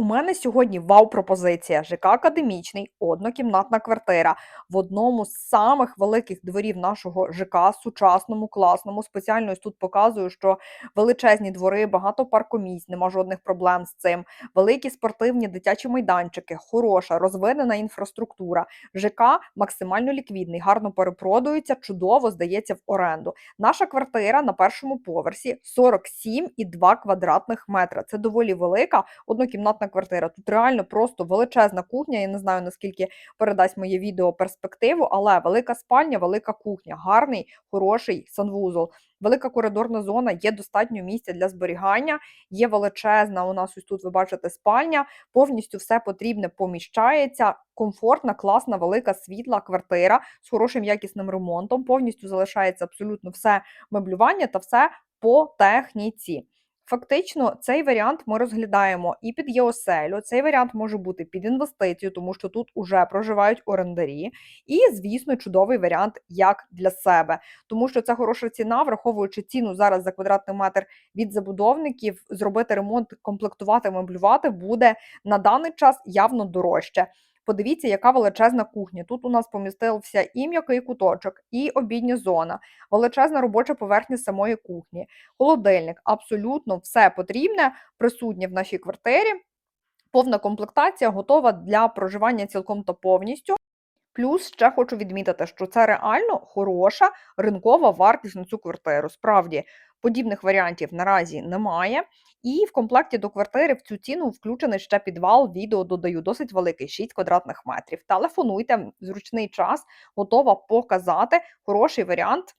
У мене сьогодні вау-пропозиція. ЖК Академічний, однокімнатна квартира в одному з самих великих дворів нашого ЖК, сучасному, класному. Спеціально тут показую, що величезні двори, багато паркомісць, нема жодних проблем з цим. Великі спортивні дитячі майданчики, хороша, розвинена інфраструктура. ЖК максимально ліквідний, гарно перепродується, чудово здається в оренду. Наша квартира на першому поверсі 47,2 квадратних метра. Це доволі велика однокімнатна квартира. Тут реально просто величезна кухня. Я не знаю наскільки передасть моє відео перспективу, але велика спальня, велика кухня, гарний, хороший санвузол. Велика коридорна зона, є достатньо місця для зберігання, є величезна. У нас ось тут ви бачите спальня, повністю все потрібне поміщається. Комфортна, класна, велика світла квартира з хорошим якісним ремонтом. Повністю залишається абсолютно все меблювання та все по техніці. Фактично, цей варіант ми розглядаємо і під єоселю. Цей варіант може бути під інвестицію, тому що тут уже проживають орендарі. І, звісно, чудовий варіант як для себе, тому що це хороша ціна, враховуючи ціну зараз за квадратний метр від забудовників, зробити ремонт, комплектувати, меблювати буде на даний час явно дорожче. Подивіться, яка величезна кухня. Тут у нас помістився і м'який куточок, і обідня зона, величезна робоча поверхня самої кухні, холодильник. Абсолютно все потрібне, присутнє в нашій квартирі. Повна комплектація готова для проживання цілком та повністю. Плюс ще хочу відмітити, що це реально хороша ринкова вартість на цю квартиру. Справді, подібних варіантів наразі немає. І в комплекті до квартири в цю ціну включений ще підвал. Відео додаю досить великий 6 квадратних метрів. Телефонуйте зручний час, готова показати хороший варіант